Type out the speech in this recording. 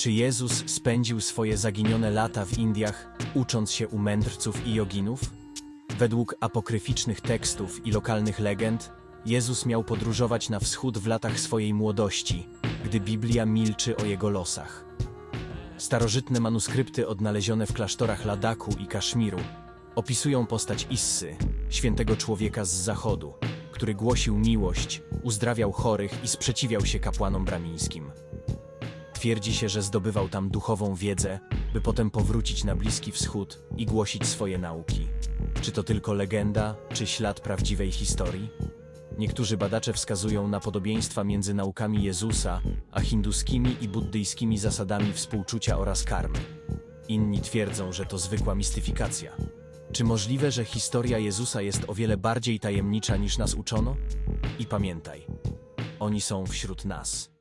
Czy Jezus spędził swoje zaginione lata w Indiach, ucząc się u mędrców i joginów? Według apokryficznych tekstów i lokalnych legend, Jezus miał podróżować na wschód w latach swojej młodości, gdy Biblia milczy o jego losach. Starożytne manuskrypty odnalezione w klasztorach Ladaku i Kaszmiru opisują postać Issy, świętego człowieka z zachodu, który głosił miłość, uzdrawiał chorych i sprzeciwiał się kapłanom bramińskim. Twierdzi się, że zdobywał tam duchową wiedzę, by potem powrócić na Bliski Wschód i głosić swoje nauki. Czy to tylko legenda, czy ślad prawdziwej historii? Niektórzy badacze wskazują na podobieństwa między naukami Jezusa, a hinduskimi i buddyjskimi zasadami współczucia oraz karmy. Inni twierdzą, że to zwykła mistyfikacja. Czy możliwe, że historia Jezusa jest o wiele bardziej tajemnicza niż nas uczono? I pamiętaj, oni są wśród nas.